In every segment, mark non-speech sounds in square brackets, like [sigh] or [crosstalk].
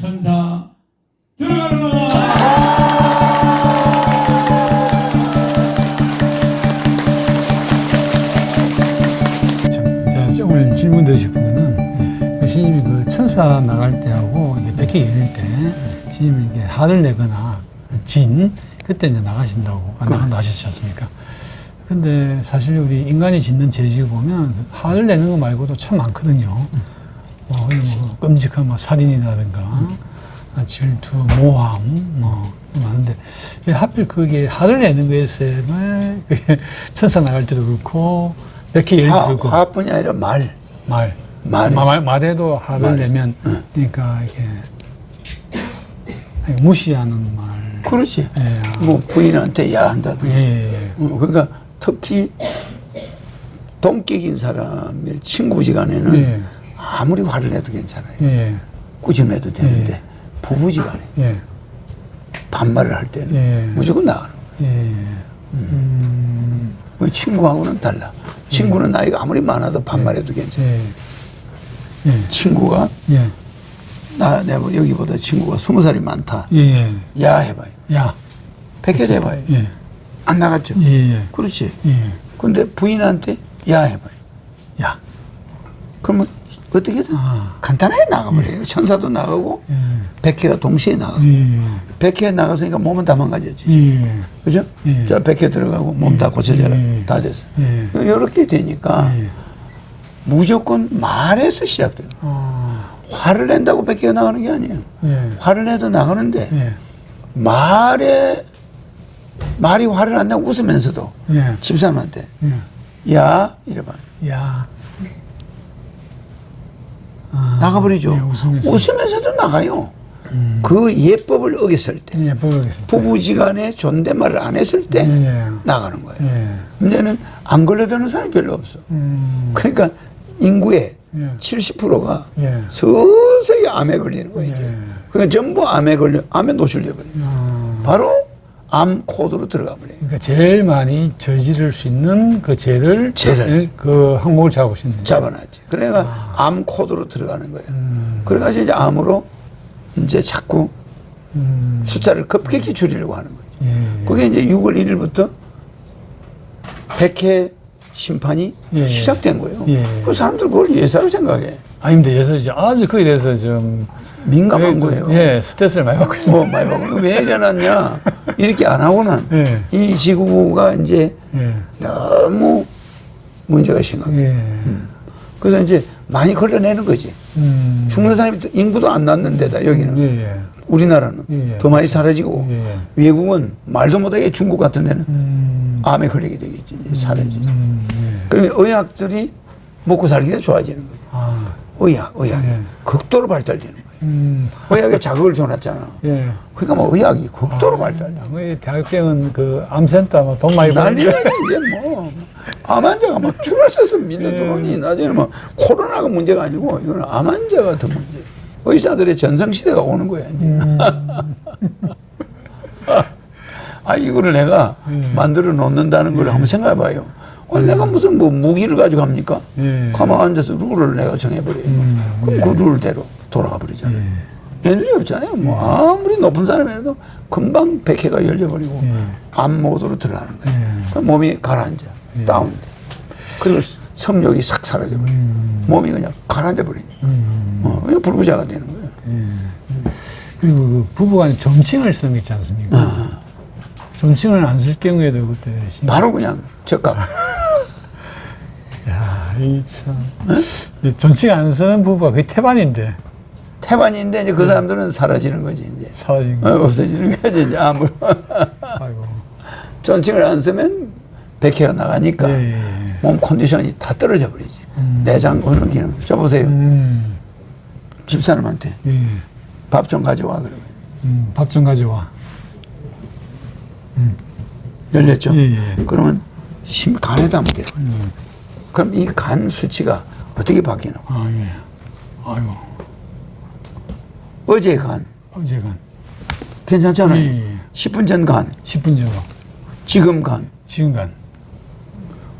천사 들어가는 거. 참, 제가 오늘 질문 드리고 싶은 거는 그 신님이 그 천사 나갈 때하고 이게 백회 열릴 때 신님이 이게 화를 내거나 진 그때 이제 나가신다고 나간다 하셨지 않습니까? 근데 사실 우리 인간이 짓는 죄지 보면 화를 내는 거 말고도 참 많거든요. 뭐, 뭐 끔찍한 뭐 살인이라든가 아, 질투, 모함, 뭐 많은데 왜 하필 그게 화를 내는 거에서는 그게 [laughs] 천사 나갈 때도 그렇고 때도 화, 그렇고 화뿐이 아니라 말. 말. 마- 말, 말에도 화를 말이지. 내면, 그러니까 이게 무시하는 말. 그렇지. 예, 아. 뭐 부인한테 야한다든가. 예, 예, 예. 어, 그러니까 특히 동격인 사람의 친구지간에는 예. 아무리 화를 내도 괜찮아요. 예, 꾸짖어도 되는데 부부지간에 예, 반말을 할 때는 예. 무조건 나가는 거예요. 예. 뭐 친구하고는 달라. 친구는 나이가 아무리 많아도 반말해도 괜찮아. 예. 예. 친구가 예. 나 내가 여기보다 친구가 스무 살이 많다. 예, 예. 야 해봐요. 야. 백혈 해봐요. 예. 안 나갔죠. 예, 예. 그렇지. 예. 근데 부인한테 야 해봐요. 야. 그러면 어떻게든 아. 간단하게 나가버려요. 천사도 나가고 예. 백회가 동시에 나가고 예. 백회 나갔으니까 몸은 다 망가졌지. 예. 그죠? 예. 자 백회 들어가고 몸 다 고쳐져라. 예. 다 됐어. 예. 이렇게 되니까 예. 무조건 말에서 시작돼요. 아. 화를 낸다고 백회가 나가는 게 아니에요. 예. 화를 내도 나가는데 예. 말에 말이 화를 안 내고 웃으면서도 예. 집사람한테 예. 야 이래봐 야. 아. 나가버리죠. 예, 웃으면서. 웃으면서도 나가요. 그 예법을 어겼을 때 예. 부부지간에 존댓말을 안 했을 때 예, 예. 나가는 거예요. 예. 문제는 안 걸려드는 사람이 별로 없어. 음. 그러니까 인구의 예. 70%가 예. 서서히 암에 걸리는 거예요. 예. 그러니까 전부 암에 걸려 암에 노출돼 버려요. 아. 바로 암 코드로 들어가 버려요. 그러니까 제일 많이 저지를 수 있는 그 죄를 죄를. 그 항목을 잡으시는. 잡아놨지. 그러니까 암 코드로 들어가는 거예요. 그래가지고 이제 암으로 이제 자꾸 음. 숫자를 급격히 줄이려고 하는 거죠. 예. 그게 이제 6월 1일부터 백회 심판이 예, 예. 시작된 거예요. 예. 그 사람들 그걸 예사로 생각해. 아닙니다. 이제 아주 거기에 대해서 좀 민감한 좀, 거예요. 예, 스트레스를 많이 받고 있습니다. 뭐 많이 받고 왜 이래놨냐 이렇게 안 하고는 예. 이 지구가 이제 예. 너무 문제가 심각해. 예. 그래서 이제 많이 걸러내는 거지. 음. 죽는 사람이 인구도 안 낳는 데다 여기는 예, 예. 우리나라는 예, 예. 더 많이 사라지고 예, 예. 외국은 말도 못하게 중국 같은 데는 음. 암에 걸리게 되겠지 이제 사라지지. 음. 예. 그러면 의학들이 먹고 살기가 좋아지는 거예요. 아. 의학, 의학. 예. 극도로 발달되는 거예요. 음. 의학에 자극을 줘놨잖아. 예. 그러니까 뭐 의학이 극도로 발달돼. 뭐 대학병은 그 암센터 뭐돈 많이 난리 벌는 나지 이제 뭐. 암 환자가 막 줄을 서서 밀려 들어오니 나중에는 뭐 코로나가 문제가 아니고 이거는 암 환자가 더 문제. 의사들의 전성시대가 오는 거야 이제. [laughs] 아 이거를 내가 만들어 놓는다는 걸 한번 생각해 봐요. 아, 내가 무슨 뭐 무기를 가지고 합니까? 예. 가만 앉아서 룰을 내가 정해버려요. 그럼 그 룰대로 돌아가 버리잖아요. 애들이 없잖아요. 뭐 아무리 높은 사람이라도 금방 백회가 열려버리고 암 모드로 들어가는 거예요. 그럼 몸이 가라앉아. 다운돼. 그리고 성욕이 싹 사라져버려. 몸이 그냥 가라앉아 버리니까. 어, 그냥 불구자가 되는 거예요. 그리고 그 부부간에 점칭을 쓰는 게 있지 않습니까? 점칭을 안 쓸 경우에도 그때 신- 바로 그냥 적각. [laughs] 야, 이 참. 이 점칭 안 쓰는 부부가 거의 태반인데 태반인데 이제 그 사람들은 사라지는 거지 이제. 사라진 어, 거. 없어지는 거지 이제 암으로. 아이고. 전칭을 안 쓰면 백회가 나가니까 예, 예, 예. 몸 컨디션이 다 떨어져 버리지. 내장 어느 기능. 저 보세요. 음, 집사람한테 예. 밥 좀 가져와 그러면 음, 밥 좀 가져와. 열렸죠. 예, 예. 그러면 심 간에다 하면 돼요. 그럼 이 간 수치가 어떻게 바뀌나? 아, 예. 아이고. 어제 간 어제 간 괜찮잖아요. 예, 예. 10분 전 간, 10분 전후. 지금 간. 지금 간.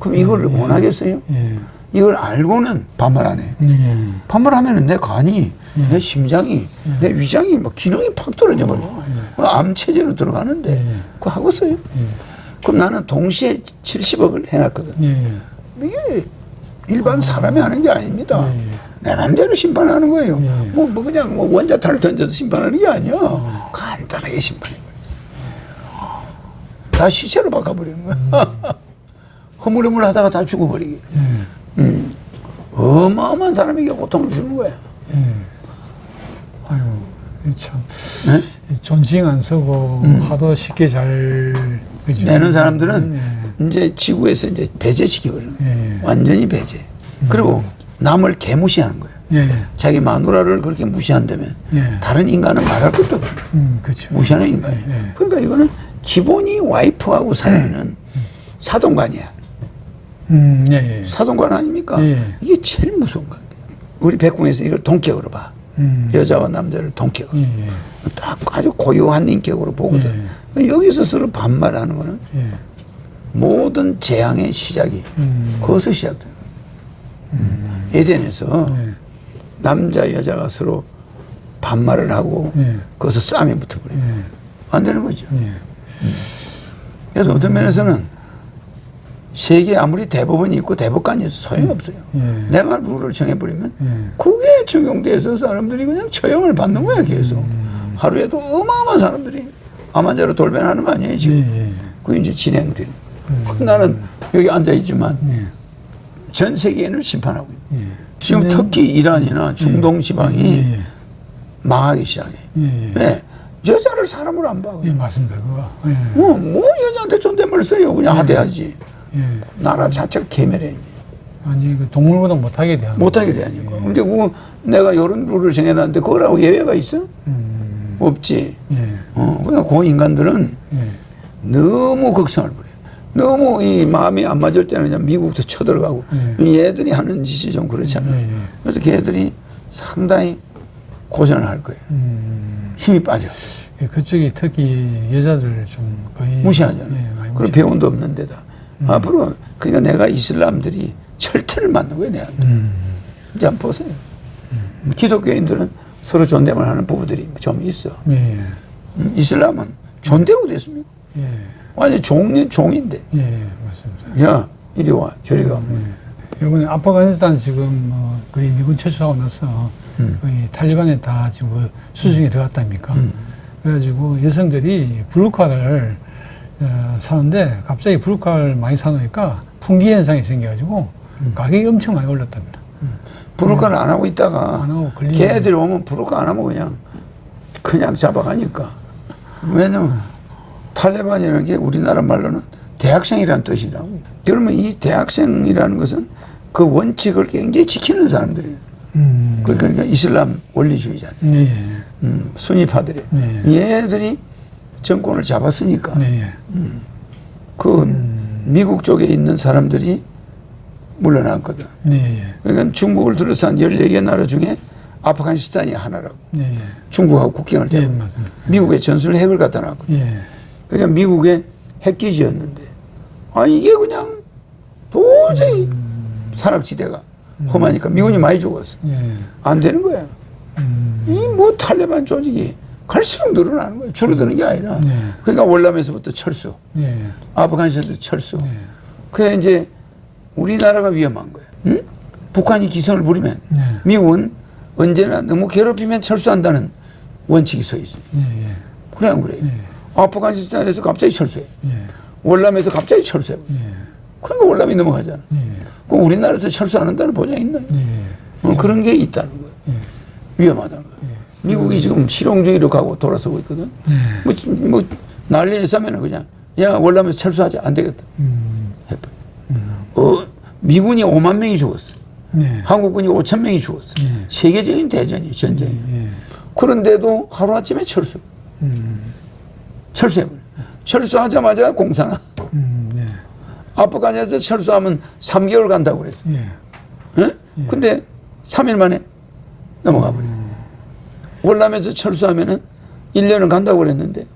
그럼 이걸 못 하겠어요? 예. 이걸 알고는 반말 안 해. 예. 반말하면은 내 간이, 내 심장이, 내 위장이 막 기능이 팍 떨어져 버려. 암 체제로 들어가는데 그거 하고 써요. 그럼 나는 동시에 70억을 해놨거든. 예. 이게 일반 사람이 하는 게 아닙니다. 내 맘대로 심판하는 거예요. 뭐, 뭐 그냥 뭐 원자탄을 던져서 심판하는 게 아니야. 간단하게 심판해. 다 시체로 바꿔버리는 거야. [laughs] 허물허물 하다가 다 죽어버리게. 음. 어마어마한 사람에게 고통을 주는 거야. 아유, 이참 네? 이 존칭 안 쓰고 하도 쉽게 잘 그죠? 내는 사람들은 예. 이제 지구에서 이제 배제시켜버리는 거야. 예. 완전히 배제. 그리고 남을 개무시하는 거야. 예. 자기 마누라를 그렇게 무시한다면 예. 다른 인간은 말할 것도 없어. 음, 그렇죠. 무시하는 인간이에요. 예. 그러니까 이거는 기본이 와이프하고 사귀는 사돈관이야. 음, 예, 예. 사돈관 아닙니까? 예. 이게 제일 무서운 관계. 우리 백궁에서 이걸 동격으로 봐. 음. 여자와 남자를 동격으로. 예, 예. 딱 아주 고요한 인격으로 보거든. 여기서 서로 반말하는 거는 예. 모든 재앙의 시작이 음. 거기서 시작돼요. 에덴에서 예. 남자 여자가 서로 반말을 하고 예. 거기서 싸움이 붙어버려요. 예. 안 되는 거죠. 예. 그래서 어떤 면에서는 세계 아무리 대법원이 있고 대법관이 있어 소용이 없어요. 예. 내가 룰을 정해버리면 예. 그게 적용돼서 사람들이 그냥 처형을 받는 거야 계속. 하루에도 어마어마한 사람들이 암 환자로 돌변하는 거 아니에요 지금. 예, 예. 그게 이제 진행되는 거예요. 나는 여기 앉아 있지만 예. 전 세계인을 심판하고 있는 예. 지금 특히 이란이나 중동 지방이 예, 예. 망하기 시작해. 예, 예. 왜? 여자를 사람으로 안 봐. 예, 맞습니다. 그거. 예. 뭐, 뭐 여자한테 존댓말 써요. 그냥 하대하지. 예. 나라 자체가 개멸해. 아니, 그 동물보다 못하게 대하는 못하게 되니까. 근데 그 내가 이런 룰을 정해놨는데 그거라고 예외가 있어? 음. 없지. 예. 어, 그냥 그 인간들은 예. 너무 걱정을 부려. 너무 이 마음이 안 맞을 때는 그냥 미국도 쳐들어가고 얘들이 하는 짓이 좀 그렇잖아요. 예, 예. 그래서 걔들이 상당히 고생을 할 거예요. 음. 힘이 빠져. 예, 그쪽이 특히 여자들 좀 거의 무시하잖아요. 예, 그리고 배운도 없는 데다. 앞으로 그러니까 내가 이슬람들이 철퇴를 맞는 거예요, 내한테. 음. 이제 한번 보세요. 기독교인들은 서로 존댓말 하는 부부들이 좀 있어. 예, 예. 음, 이슬람은 존대고 됐습니까? 예. 완전 종, 종인데. 예, 맞습니다. 야, 이리 와, 저리 가. 예. 이번에 아프가니스탄 지금 뭐 거의 미군 철수하고 나서 음. 거의 탈리반에 다 지금 그 수중에 들어갔다니까. 그래가지고 여성들이 블루카를 어, 사는데 갑자기 블루카를 많이 사놓으니까 풍기 현상이 생겨가지고 음. 가격이 엄청 많이 올랐답니다. 부르카를 안 하고 있다가 안 하고 걔들이 오면 부르카 안 하면 그냥 그냥 잡아가니까. 왜냐면 탈레반이라는 게 우리나라 말로는 대학생이라는 뜻이라고. 그러면 이 대학생이라는 것은 그 원칙을 굉장히 지키는 사람들이에요. 음. 그러니까 이슬람 원리주의자, 네, 예. 음, 수니파들이 네. 얘들이 정권을 잡았으니까 네, 예. 그 미국 쪽에 있는 사람들이 물러났거든. 네, 예. 그러니까 중국을 둘러싼 14개 나라 중에 아프가니스탄이 하나라고. 네, 예. 중국하고 국경을 예, 대고 맞습니다. 미국에 전술 핵을 갖다 놨거든. 예. 그러니까 미국의 핵기지였는데 아 이게 그냥 도저히 사락지대가 험하니까 미군이 많이 죽었어. 예. 안 되는 거야. 음. 이뭐 탈레반 조직이 갈수록 늘어나는 거야. 줄어드는 게 아니라. 네. 그러니까 월남에서부터 철수, 예. 아프가니스탄도 철수. 네. 그래 이제 우리나라가 위험한 거야. 응? 북한이 기성을 부리면 네. 미국은 언제나 너무 괴롭히면 철수한다는 원칙이 서 있어. 예, 예. 그래 안 그래? 예. 아프가니스탄에서 갑자기 철수해. 예. 월남에서 갑자기 철수해. 예. 그러니까 월남이 넘어가잖아. 예. 그럼 우리나라에서 철수 안 한다는 보장이 있나요? 예. 어, 그런 게 있다는 거예요. 위험하다는 거예요. 미국이 지금 실용주의로 가고 돌아서고 있거든. 뭐, 뭐 난리에 싸면은 그냥 야 월남에서 철수하자 안 되겠다. 음. 해버려. 어, 미군이 5만 명이 죽었어. 네. 한국군이 5천 명이 죽었어. 예. 세계적인 대전이 전쟁이. 예. 그런데도 하루아침에 철수. 음. 철수해버려. 철수하자마자 공산화. 음. 네. 아프가니스탄에서 철수하면 3개월 간다고 그랬어. 예. 예? 근데 3일 만에 넘어가 버려. 월남에서 철수하면은 1년은 간다고 그랬는데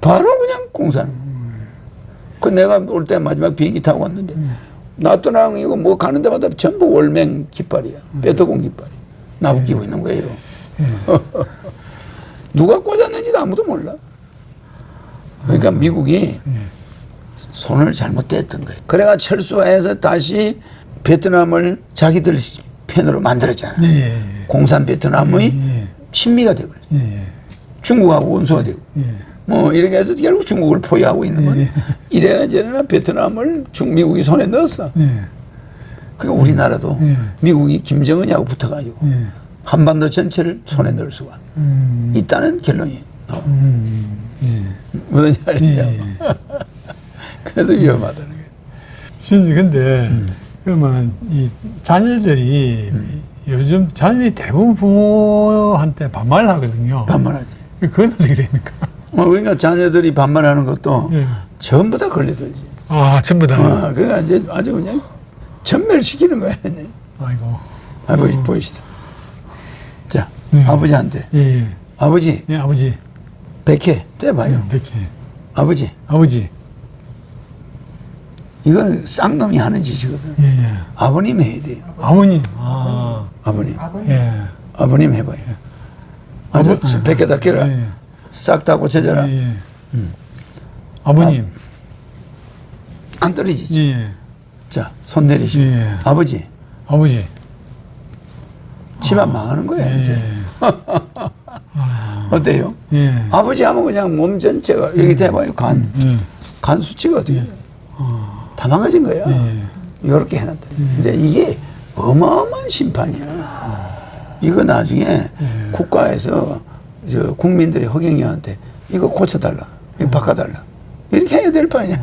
바로 그냥 공산. 그 내가 올 때 마지막 비행기 타고 왔는데 나또랑 이거 뭐 가는 데마다 전부 월맹 깃발이야. 빼떡온 깃발이. 나부 끼고 있는 거예요. [laughs] 누가 꽂았는지도 아무도 몰라. 그러니까 미국이 손을 잘못 댔던 거예요. 그래가 철수해서 다시 베트남을 자기들 편으로 만들었잖아. 예, 예, 예. 공산 베트남의 예. 친미가 되버렸어. 예, 예. 중국하고 원수가 되고. 예. 뭐 이렇게 해서 결국 중국을 포위하고 있는 건 이래나 저래나 베트남을 중미국이 손에 넣었어. 예. 그러니까 우리나라도 예. 미국이 김정은하고 붙어가지고 예. 한반도 전체를 손에 넣을 수가 음, 있다는 결론이 나와. 음, 예. 무슨지 알죠? 예. [laughs] 그래서 위험하다는 거예요. 신이 근데 그러면 이 자녀들이 요즘 자녀들이 대부분 부모한테 반말을 하거든요. 반말하지. 그건 어떻게 됩니까? 어, 그러니까 자녀들이 반말하는 것도 예. 전부 다 걸려들지. 아 전부 다. 어, 그러니까 이제 아주 그냥 전멸시키는 거야. 아이고. 아버지 보이시다. 자, 네. 아버지한테 예, 예. 아버지 예, 아버지. 백해 떼봐요. 백희. 아버지 아버지. 이건 쌍놈이 하는 짓이거든. 예, 예. 아버님 해야 돼요. 아버님. 아. 아버님. 예. 아버님 해봐요. 아저 백해 다 깨라. 예. 싹다 고쳐져라. 예, 예. 아버님. 안 떨어지지. 예, 예. 자, 손 내리시고. 예. 아버지, 아버지. 집안 망하는 거야, 예. 이제. [laughs] [laughs] 어때요? 예. 아버지 하면 그냥 몸 전체가, 여기 대봐요. 간. 예. 간 수치가 어떻게 돼요? 다 망가진 거야. 예. 이렇게 해놨다. 이제 이게 어마어마한 심판이야. 이거 나중에 예. 국가에서 저 국민들이 허경영한테 이거 고쳐달라. 이거 바꿔달라. 이렇게 해야 될 판이야.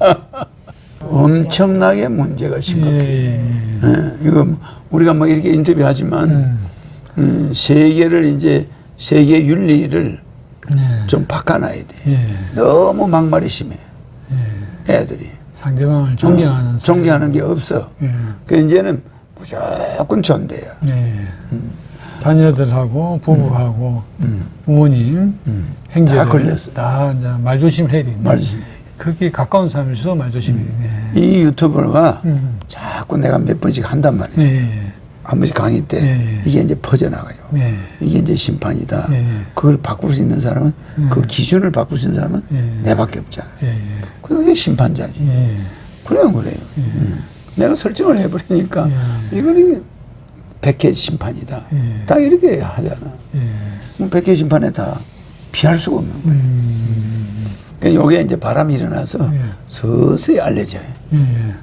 [laughs] 엄청나게 문제가 예. 심각해. 예. 예, 이거 우리가 뭐 이렇게 인터뷰하지만 음, 세계를 이제 세계 윤리를 예. 좀 바꿔놔야 돼. 예. 너무 막말이 심해. 애들이 상대방을 존경하는 어, 존경하는 게 없어. 예. 그 이제는 무조건 존대야. 예. 자녀들하고 부부하고 부모님, 형제들 다 걸렸어. 다 이제 말조심을 해야 됩니다. 말조심. 그렇게 가까운 사람일수록 말조심이 음. 이 유튜버가 자꾸 내가 몇 번씩 한단 말이야. 예. 한 번씩 강의 때 예. 이게 이제 퍼져나가요. 예. 이게 이제 심판이다. 예. 그걸 바꿀 수 있는 사람은 그 기준을 바꿀 수 있는 사람은 예. 내밖에 없잖아. 예. 그게 심판자지. 예. 그래요, 그래요. 음. 내가 설정을 해버리니까 이거는 백해 심판이다. 예. 딱 이렇게 하잖아. 예. 뭐 백해 심판에 다 피할 수가 없는 거예요. 음. 그러니까 요게 이제 바람이 일어나서 예. 서서히 알려져요. 예.